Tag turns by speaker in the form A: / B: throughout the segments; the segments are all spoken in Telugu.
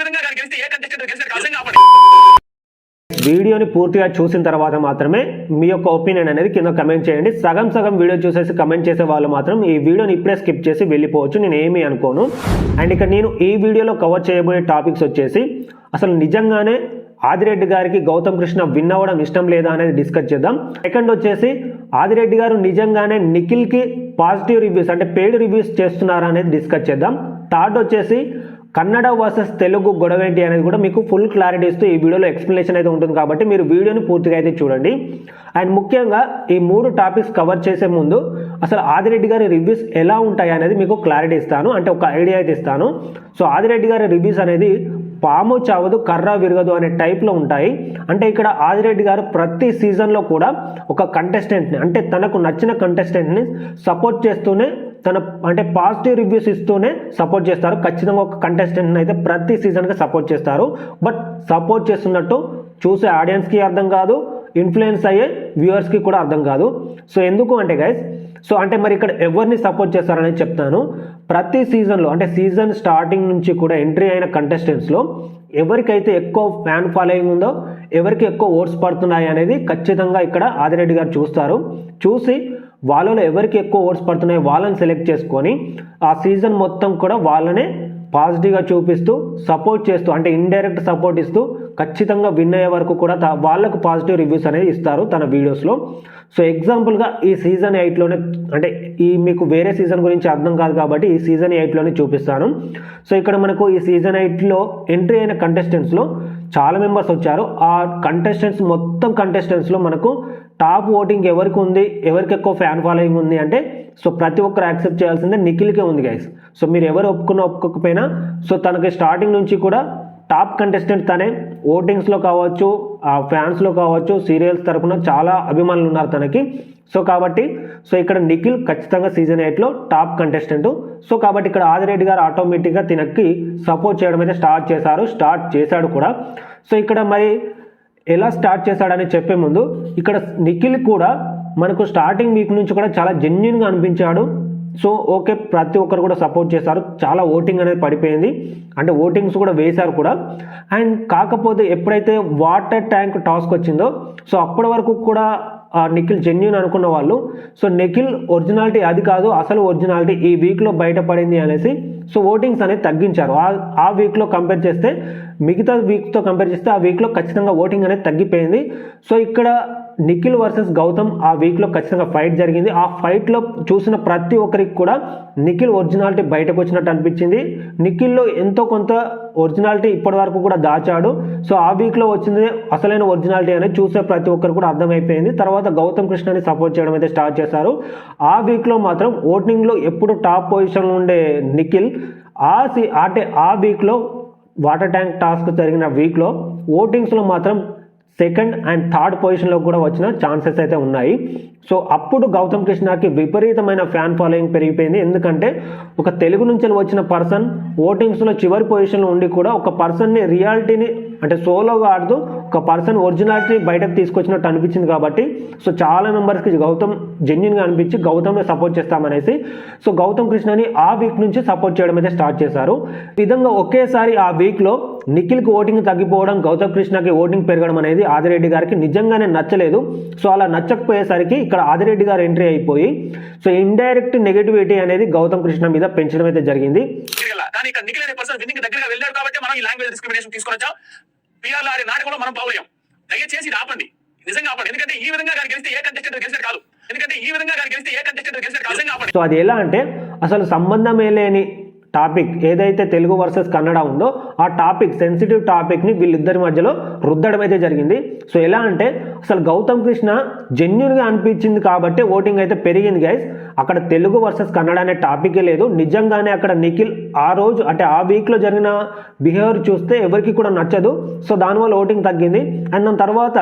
A: విధంగా గెలిస్తే ఏ కంటెస్టెంట్ గెలిస్తే
B: వీడియోని పూర్తిగా చూసిన తర్వాత మాత్రమే మీ యొక్క ఒపీనియన్ అనేది కింద కమెంట్ చేయండి. సగం సగం వీడియో చూసేసి కమెంట్ చేసే వాళ్ళు మాత్రం ఈ వీడియోని ఇప్పుడే స్కిప్ చేసి వెళ్ళిపోవచ్చు. నేను ఏమీ అనుకోను. అండ్ ఇక నేను ఈ వీడియోలో కవర్ చేయబోయే టాపిక్స్ వచ్చేసి అసలు నిజంగానే ఆదిరెడ్డి గారికి గౌతమ్ కృష్ణ విన్ అవ్వడం ఇష్టం లేదా అనేది డిస్కస్ చేద్దాం. సెకండ్ వచ్చేసి ఆదిరెడ్డి గారు నిజంగానే నిఖిల్కి పాజిటివ్ రివ్యూస్ అంటే పెయిడ్ రివ్యూస్ చేస్తున్నారా అనేది డిస్కస్ చేద్దాం. థర్డ్ వచ్చేసి కన్నడ వర్సెస్ తెలుగు గొడవ ఏంటి అనేది కూడా మీకు ఫుల్ క్లారిటీ ఇస్తూ ఈ వీడియోలో ఎక్స్ప్లెనేషన్ అయితే ఉంటుంది కాబట్టి మీరు వీడియోని పూర్తిగా అయితే చూడండి. అండ్ ముఖ్యంగా ఈ మూడు టాపిక్స్ కవర్ చేసే ముందు అసలు ఆదిరెడ్డి గారి రివ్యూస్ ఎలా ఉంటాయి అనేది మీకు క్లారిటీ ఇస్తాను. అంటే ఒక ఐడియా అయితే ఇస్తాను. సో ఆదిరెడ్డి గారి రివ్యూస్ అనేది పాము చావదు కర్ర విరగదు అనే టైప్లో ఉంటాయి. అంటే ఇక్కడ ఆదిరెడ్డి గారు ప్రతి సీజన్లో కూడా ఒక కంటెస్టెంట్ని అంటే తనకు నచ్చిన కంటెస్టెంట్ని సపోర్ట్ చేస్తూనే తన అంటే పాజిటివ్ రివ్యూస్ ఇస్తూనే సపోర్ట్ చేస్తారు. ఖచ్చితంగా ఒక కంటెస్టెంట్ని అయితే ప్రతి సీజన్కి సపోర్ట్ చేస్తారు. బట్ సపోర్ట్ చేస్తున్నట్టు చూసే ఆడియన్స్కి అర్థం కాదు. ఇన్ఫ్లుయెన్స్ అయ్యే వ్యూవర్స్కి కూడా అర్థం కాదు. సో ఎందుకు అంటే గైస్ సో అంటే మరి ఇక్కడ ఎవరిని సపోర్ట్ చేస్తారనేది చెప్తాను. ప్రతి సీజన్లో అంటే సీజన్ స్టార్టింగ్ నుంచి కూడా ఎంట్రీ అయిన కంటెస్టెంట్స్లో ఎవరికైతే ఎక్కువ ఫ్యాన్ ఫాలోయింగ్ ఉందో ఎవరికి ఎక్కువ ఓట్స్ పడుతున్నాయి అనేది ఖచ్చితంగా ఇక్కడ ఆదిరెడ్డి గారు చూస్తారు. చూసి వాళ్ళలో ఎవరికి ఎక్కువ ఓట్స్ పడుతున్నాయో వాళ్ళని సెలెక్ట్ చేసుకొని ఆ సీజన్ మొత్తం కూడా వాళ్ళనే పాజిటివ్గా చూపిస్తూ సపోర్ట్ చేస్తూ అంటే ఇండైరెక్ట్ సపోర్ట్ ఇస్తూ ఖచ్చితంగా విన్ అయ్యే వరకు కూడా త- వాళ్ళకు పాజిటివ్ రివ్యూస్ అనేది ఇస్తారు తన వీడియోస్లో సో ఎగ్జాంపుల్గా ఈ సీజన్ ఎయిట్లోనే అంటే ఈ మీకు వేరే సీజన్ గురించి అర్థం కాదు కాబట్టి ఈ సీజన్ ఎయిట్లోనే చూపిస్తాను. సో ఇక్కడ మనకు ఈ సీజన్ ఎయిట్లో ఎంట్రీ అయిన కంటెస్టెంట్స్లో చాలా మెంబర్స్ వచ్చారు. ఆ కంటెస్టెంట్స్ మొత్తం కంటెస్టెంట్స్లో మనకు టాప్ ఓటింగ్ ఎవరికి ఉంది ఎవరికి ఎక్కువ ఫ్యాన్ ఫాలోయింగ్ ఉంది అంటే సో ప్రతి ఒక్కరు యాక్సెప్ట్ చేయాల్సిందే నిఖిల్కే ఉంది గైస్ సో మీరు ఎవరు ఒప్పుకున్న ఒప్పుకోకపోయినా సో తనకి స్టార్టింగ్ నుంచి కూడా టాప్ కంటెస్టెంట్ తనే ఓటింగ్స్లో కావచ్చు ఆ ఫ్యాన్స్లో కావచ్చు సీరియల్స్ తరఫున చాలా అభిమానులు ఉన్నారు తనకి. సో కాబట్టి సో ఇక్కడ నిఖిల్ ఖచ్చితంగా సీజన్ ఎయిట్లో టాప్ కంటెస్టెంట్. సో కాబట్టి ఇక్కడ ఆదిరెడ్డి గారు ఆటోమేటిక్గా తినకి సపోర్ట్ చేయడం అయితే స్టార్ట్ చేశారు స్టార్ట్ చేశాడు కూడా. సో ఇక్కడ మరి ఎలా స్టార్ట్ చేశాడని చెప్పే ముందు ఇక్కడ నిఖిల్ కూడా మనకు స్టార్టింగ్ వీక్ నుంచి కూడా చాలా జెన్యున్గా అనిపించాడు. సో ఓకే ప్రతి ఒక్కరు కూడా సపోర్ట్ చేశారు. చాలా ఓటింగ్ అనేది పడిపోయింది. అంటే ఓటింగ్స్ కూడా వేశారు కూడా. అండ్ కాకపోతే ఎప్పుడైతే వాటర్ ట్యాంక్ టాస్క్ వచ్చిందో సో అప్పటి వరకు కూడా ఆ నిఖిల్ జెన్యున్ అనుకున్న వాళ్ళు సో నిఖిల్ ఒరిజినాలిటీ అది కాదు అసలు ఒరిజినాలిటీ ఈ వీక్లో బయటపడింది అనేసి సో ఓటింగ్స్ అనేది తగ్గించారు. ఆ ఆ వీక్లో కంపేర్ చేస్తే మిగతా వీక్తో కంపేర్ చేస్తే ఆ వీక్లో ఖచ్చితంగా ఓటింగ్ అనేది తగ్గిపోయింది. సో ఇక్కడ నిఖిల్ వర్సెస్ గౌతమ్ ఆ వీక్లో ఖచ్చితంగా ఫైట్ జరిగింది. ఆ ఫైట్లో చూసిన ప్రతి ఒక్కరికి కూడా నిఖిల్ ఒరిజినాలిటీ బయటకు వచ్చినట్టు అనిపించింది. నిఖిల్లో ఎంతో కొంత ఒరిజినాలిటీ ఇప్పటి వరకు కూడా దాచాడు. సో ఆ వీక్లో వచ్చింది అసలైన ఒరిజినాలిటీ అనేది చూసే ప్రతి ఒక్కరు కూడా అర్థమైపోయింది. తర్వాత గౌతమ్ కృష్ణని సపోర్ట్ చేయడం అయితే స్టార్ట్ చేశారు. ఆ వీక్లో మాత్రం ఓటింగ్లో ఎప్పుడు టాప్ పొజిషన్లో ఉండే నిఖిల్ ఆ సి అంటే ఆ వీక్లో వాటర్ ట్యాంక్ టాస్క్ జరిగిన వీక్లో ఓటింగ్స్లో మాత్రం సెకండ్ అండ్ థర్డ్ పొజిషన్లో కూడా వచ్చిన ఛాన్సెస్ అయితే ఉన్నాయి. సో అప్పుడు గౌతమ్ కృష్ణకి విపరీతమైన ఫ్యాన్ ఫాలోయింగ్ పెరిగిపోయింది. ఎందుకంటే ఒక తెలుగు నుంచి వచ్చిన పర్సన్ ఓటింగ్స్లో చివరి పొజిషన్లో ఉండి కూడా ఒక పర్సన్ని రియాలిటీని అంటే సోలోగా ఆడుతూ ఒక పర్సన్ ఒరిజినాలిటీ బయటకు తీసుకొచ్చినట్టు అనిపించింది కాబట్టి సో చాలా మెంబర్స్కి గౌతమ్ జెన్యున్గా అనిపించి గౌతమ్ని సపోర్ట్ చేస్తామనేసి సో గౌతమ్ కృష్ణని ఆ వీక్ నుంచి సపోర్ట్ చేయడం అయితే స్టార్ట్ చేశారు. ఈ విధంగా ఒకేసారి ఆ వీక్లో నిఖిల్కి ఓటింగ్ తగ్గిపోవడం గౌతమ్ కృష్ణకి ఓటింగ్ పెరగడం అనేది ఆదిరెడ్డి గారికి నిజంగానే నచ్చలేదు. సో అలా నచ్చకపోయేసరికి ఇక్కడ ఆదిరెడ్డి గారు ఎంట్రీ అయిపోయి సో ఇండైరెక్ట్ నెగటివిటీ అనేది గౌతమ్ కృష్ణ మీద పెంచడం అయితే జరిగింది.
A: కానీ ఇక్కడ నిఖిల్ అనే పర్సన్ విన్నింగ్ దగ్గరగా వెళ్ళాడు కాబట్టి మనం ఈ లాంగ్వేజ్ డిస్క్రిమినేషన్ తీసుకొచ్చాం పిఆర్ ఆడే నాటకంలో మనం బాగులేం. దయచేసి ఆపండి. నిజంగా ఆపండి. ఎందుకంటే ఈ విధంగా గారు గెలిస్తే ఏ కంటెస్టెంట్ గెలిచారు కాదు. ఎందుకంటే ఈ విధంగా గారు గెలిస్తే ఏ కంటెస్టెంట్ గెలిచారు కాదు. నిజంగా ఆపండి.
B: సో అది ఎలా అంటే అసలు సంబంధమే లేని టాపిక్ ఏదైతే తెలుగు వర్సెస్ కన్నడ ఉందో ఆ టాపిక్ సెన్సిటివ్ టాపిక్ని వీళ్ళిద్దరి మధ్యలో రుద్దడం అయితే జరిగింది. సో ఎలా అంటే అసలు గౌతమ్ కృష్ణ జెన్యున్గా అనిపించింది కాబట్టి ఓటింగ్ అయితే పెరిగింది గైస్ అక్కడ తెలుగు వర్సెస్ కన్నడ అనే టాపికే లేదు. నిజంగానే అక్కడ నిఖిల్ ఆ రోజు అంటే ఆ వీక్లో జరిగిన బిహేవియర్ చూస్తే ఎవరికి కూడా నచ్చదు. సో దానివల్ల ఓటింగ్ తగ్గింది. అండ్ దాని తర్వాత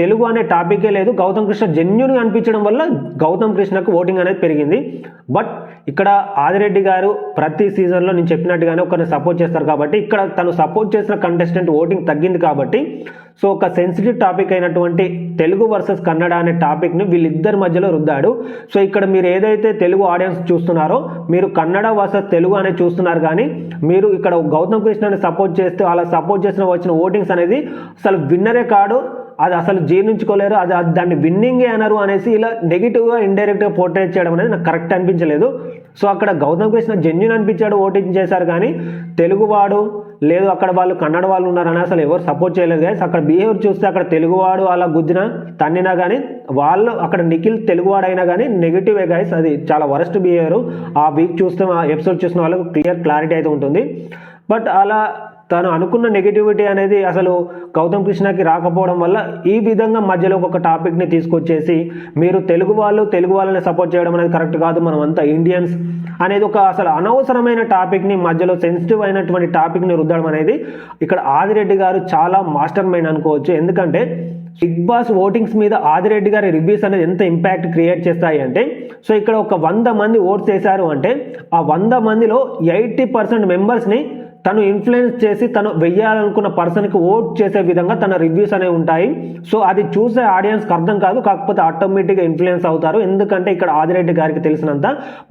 B: తెలుగు అనే టాపికే లేదు. గౌతమ్ కృష్ణ జెన్యున్ అనిపించడం వల్ల గౌతమ్ కృష్ణకు ఓటింగ్ అనేది పెరిగింది. బట్ ఇక్కడ ఆదిరెడ్డి గారు ప్రతి సీజన్లో నేను చెప్పినట్టుగానే ఒకరిని సపోర్ట్ చేస్తారు కాబట్టి ఇక్కడ తను సపోర్ట్ చేసిన కంటెస్టెంట్ ఓటింగ్ తగ్గింది కాబట్టి సో ఒక సెన్సిటివ్ టాపిక్ అయినటువంటి తెలుగు వర్సెస్ కన్నడ అనే టాపిక్ని వీళ్ళిద్దరి మధ్యలో రుద్దాడు. సో ఇక్కడ మీరు ఏదైతే తెలుగు ఆడియన్స్ చూస్తున్నారో మీరు కన్నడ వర్సెస్ తెలుగు అనేది చూస్తున్నారు కానీ మీరు ఇక్కడ గౌతమ్ కృష్ణని సపోర్ట్ చేస్తే అలా సపోర్ట్ చేసిన వచ్చిన ఓటింగ్స్ అనేది అసలు విన్నరే కాడు. అది అసలు జీర్ణించుకోలేరు అది దాన్ని విన్నింగే అనరు అనేసి ఇలా నెగిటివ్గా ఇండైరెక్ట్గా పోర్ట్రేట్ చేయడం అనేది నాకు కరెక్ట్ అనిపించలేదు. సో అక్కడ గౌతమ్ కృష్ణ జెన్యున్ అనిపించాడు ఓటింగ్ చేశారు కానీ తెలుగువాడు లేదు అక్కడ వాళ్ళు కన్నడ వాళ్ళు ఉన్నారని అసలు ఎవరు సపోర్ట్ చేయలేదు కానీ అక్కడ బిహేవియర్ చూస్తే అక్కడ తెలుగువాడు అలా గుద్దిన తన్నినా కానీ వాళ్ళు అక్కడ నిఖిల్ తెలుగువాడు అయినా కానీ నెగిటివే గైస్ అది చాలా వరస్ట్ బిహేవియర్ ఆ వీక్ చూస్తే ఆ ఎపిసోడ్ చూసిన వాళ్ళకు క్లియర్ క్లారిటీ అయితే ఉంటుంది. బట్ అలా తను అనుకున్న నెగిటివిటీ అనేది అసలు గౌతమ్ కృష్ణకి రాకపోవడం వల్ల ఈ విధంగా మధ్యలో ఒక టాపిక్ని తీసుకొచ్చేసి మీరు తెలుగు వాళ్ళు తెలుగు వాళ్ళని సపోర్ట్ చేయడం అనేది కరెక్ట్ కాదు. మనం అంతా ఇండియన్స్ అనేది ఒక అసలు అనవసరమైన టాపిక్ని మధ్యలో సెన్సిటివ్ అయినటువంటి టాపిక్ని రుద్దడం అనేది ఇక్కడ ఆదిరెడ్డి గారు చాలా మాస్టర్ మైండ్ అనుకోవచ్చు. ఎందుకంటే బిగ్ బాస్ ఓటింగ్స్ మీద ఆదిరెడ్డి గారి రివ్యూస్ అనేది ఎంత ఇంపాక్ట్ క్రియేట్ చేస్తాయి అంటే సో ఇక్కడ ఒక వంద మంది ఓట్స్ చేశారు అంటే ఆ వంద మందిలో ఎయిటీ పర్సెంట్ మెంబర్స్ని తను ఇన్ఫ్లుయెన్స్ చేసి తను వెయ్యాలనుకున్న పర్సన్కి ఓట్ చేసే విధంగా తన రివ్యూస్ అనేవి ఉంటాయి. సో అది చూసే ఆడియన్స్కి అర్థం కాదు కాకపోతే ఆటోమేటిక్గా ఇన్ఫ్లుయెన్స్ అవుతారు. ఎందుకంటే ఇక్కడ ఆదిరెడ్డి గారికి తెలిసినంత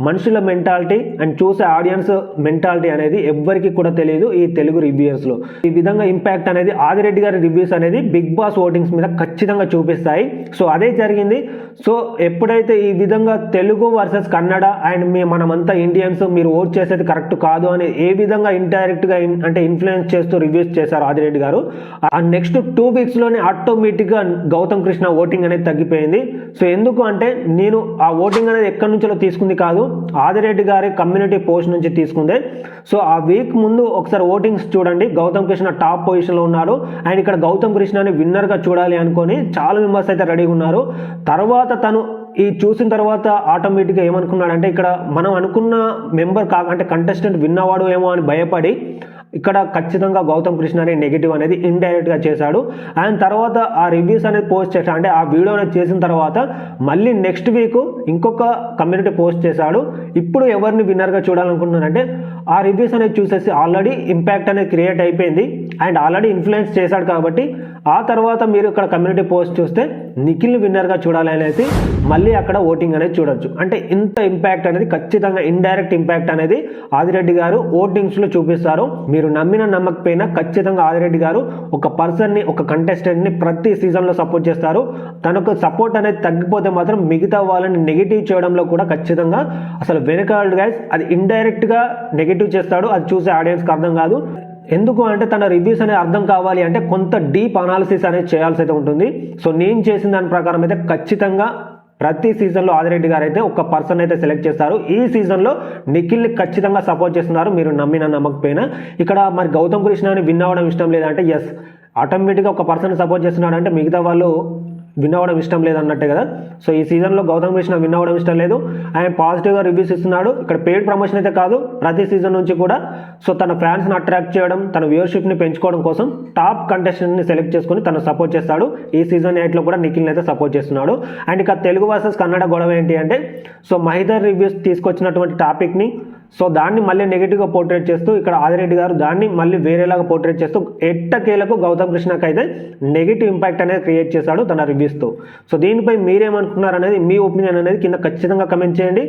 B: మనుషుల మెంటాలిటీ అండ్ చూసే ఆడియన్స్ మెంటాలిటీ అనేది ఎవ్వరికి కూడా తెలియదు ఈ తెలుగు రివ్యూయర్స్లో ఈ విధంగా ఇంపాక్ట్ అనేది ఆదిరెడ్డి గారి రివ్యూస్ అనేది బిగ్ బాస్ ఓటింగ్స్ మీద ఖచ్చితంగా చూపిస్తాయి. సో అదే జరిగింది. సో ఎప్పుడైతే ఈ విధంగా తెలుగు వర్సెస్ కన్నడ అండ్ మీ మనమంతా ఇండియన్స్ మీరు ఓట్ చేసేది కరెక్ట్ కాదు అని ఏ విధంగా ఇండైరెక్ట్గా అంటే ఇన్ఫ్లుయెన్స్ చేస్తూ రివ్యూస్ చేశారు ఆదిరెడ్డి గారు ఆ నెక్స్ట్ టూ వీక్స్లోనే ఆటోమేటిక్గా గౌతమ్ కృష్ణ ఓటింగ్ అనేది తగ్గిపోయింది. సో ఎందుకు అంటే నేను ఆ ఓటింగ్ అనేది ఎక్కడి నుంచో తీసుకుంది కాదు ఆదిరెడ్డి గారి కమ్యూనిటీ పోస్ట్ నుంచి తీసుకుంది. సో ఆ వీక్ ముందు ఒకసారి ఓటింగ్స్ చూడండి గౌతమ్ కృష్ణ టాప్ పొజిషన్లో ఉన్నారు. అండ్ ఇక్కడ గౌతమ్ కృష్ణని విన్నర్గా చూడాలి అనుకొని చాలా మెంబర్స్ అయితే రెడీగా ఉన్నారు. తర్వాత తర్వాత తను ఈ చూసిన తర్వాత ఆటోమేటిక్గా ఏమనుకున్నాడంటే ఇక్కడ మనం అనుకున్న మెంబర్ కా అంటే కంటెస్టెంట్ విన్నవాడు ఏమో అని భయపడి ఇక్కడ ఖచ్చితంగా గౌతమ్ కృష్ణ అనే నెగిటివ్ అనేది ఇండైరెక్ట్గా చేశాడు. అండ్ తర్వాత ఆ రివ్యూస్ అనేది పోస్ట్ చేశాడు. అంటే ఆ వీడియో అనేది చేసిన తర్వాత మళ్ళీ నెక్స్ట్ వీక్ ఇంకొక కమ్యూనిటీ పోస్ట్ చేశాడు. ఇప్పుడు ఎవరిని విన్నర్గా చూడాలనుకుంటున్నానంటే ఆ రివ్యూస్ అనేది చూసేసి ఆల్రెడీ ఇంపాక్ట్ అనేది క్రియేట్ అయిపోయింది. అండ్ ఆల్రెడీ ఇన్ఫ్లుయెన్స్ చేశాడు కాబట్టి ఆ తర్వాత మీరు ఇక్కడ కమ్యూనిటీ పోస్ట్ చూస్తే నిఖిల్ని విన్నర్గా చూడాలి అనేసి మళ్ళీ అక్కడ ఓటింగ్ అనేది చూడొచ్చు. అంటే ఇంత ఇంపాక్ట్ అనేది ఖచ్చితంగా ఇండైరెక్ట్ ఇంపాక్ట్ అనేది ఆదిరెడ్డి గారు ఓటింగ్స్లో చూపిస్తారు. మీరు నమ్మిన నమ్మకపోయినా ఖచ్చితంగా ఆదిరెడ్డి గారు ఒక పర్సన్ని ఒక కంటెస్టెంట్ని ప్రతి సీజన్లో సపోర్ట్ చేస్తారు. తనకు సపోర్ట్ అనేది తగ్గిపోతే మాత్రం మిగతా వాళ్ళని నెగిటివ్ చేయడంలో కూడా ఖచ్చితంగా అసలు వెనకాడు గైస్ అది ఇండైరెక్ట్గా నెగిటివ్ చేస్తాడు అది చూసే ఆడియన్స్కి అర్థం కాదు. ఎందుకు అంటే తన రివ్యూస్ అనేది అర్థం కావాలి అంటే కొంత డీప్ అనాలిసిస్ అనేది చేయాల్సి అయితే ఉంటుంది. సో నేను చేసిన దాని ప్రకారం అయితే ఖచ్చితంగా ప్రతి సీజన్లో ఆదిరెడ్డి గారు అయితే ఒక పర్సన్ అయితే సెలెక్ట్ చేస్తారు. ఈ సీజన్లో నిఖిల్ని ఖచ్చితంగా సపోర్ట్ చేస్తున్నారు. మీరు నమ్మిన నమ్మకపోయినా. ఇక్కడ మరి గౌతమ్ కృష్ణని విన్ అవ్వడం ఇష్టం లేదంటే ఎస్ ఆటోమేటిక్గా ఒక పర్సన్ సపోర్ట్ చేస్తున్నాడు అంటే మిగతా వాళ్ళు విన్ అవ్వడం ఇష్టం లేదన్నట్టే కదా? సో ఈ సీజన్లో గౌతమ్ కృష్ణ విన్ అవ్వడం ఇష్టం లేదు. ఆయన పాజిటివ్గా రివ్యూస్ ఇస్తున్నాడు. ఇక్కడ పెయిడ్ ప్రమోషన్ అయితే కాదు ప్రతి సీజన్ నుంచి కూడా. సో తన ఫ్యాన్స్ని అట్రాక్ట్ చేయడం తన వ్యూవర్షిప్ని పెంచుకోవడం కోసం టాప్ కంటెస్టెంట్ని సెలెక్ట్ చేసుకుని తను సపోర్ట్ చేస్తాడు. ఈ సీజన్ ఎయిట్లో కూడా నిఖిల్ని అయితే సపోర్ట్ చేస్తున్నాడు. అండ్ ఇక తెలుగు వర్సెస్ కన్నడ గొడవ ఏంటి అంటే సో మహిదర్ రివ్యూస్ తీసుకొచ్చినటువంటి టాపిక్ని సో దాన్ని మళ్ళీ నెగిటివ్గా పోర్ట్రేట్ చేస్తూ ఇక్కడ ఆదిరెడ్డి గారు దాన్ని మళ్ళీ వేరేలాగా పోర్ట్రేట్ చేస్తూ ఎట్టకేలకు గౌతమ్ కృష్ణకి అయితే నెగిటివ్ ఇంపాక్ట్ అనేది క్రియేట్ చేశాడు తన రివ్యూస్తో సో దీనిపై మీరేమనుకున్నారు అనేది మీ ఒపీనియన్ అనేది కింద ఖచ్చితంగా కమెంట్ చేయండి.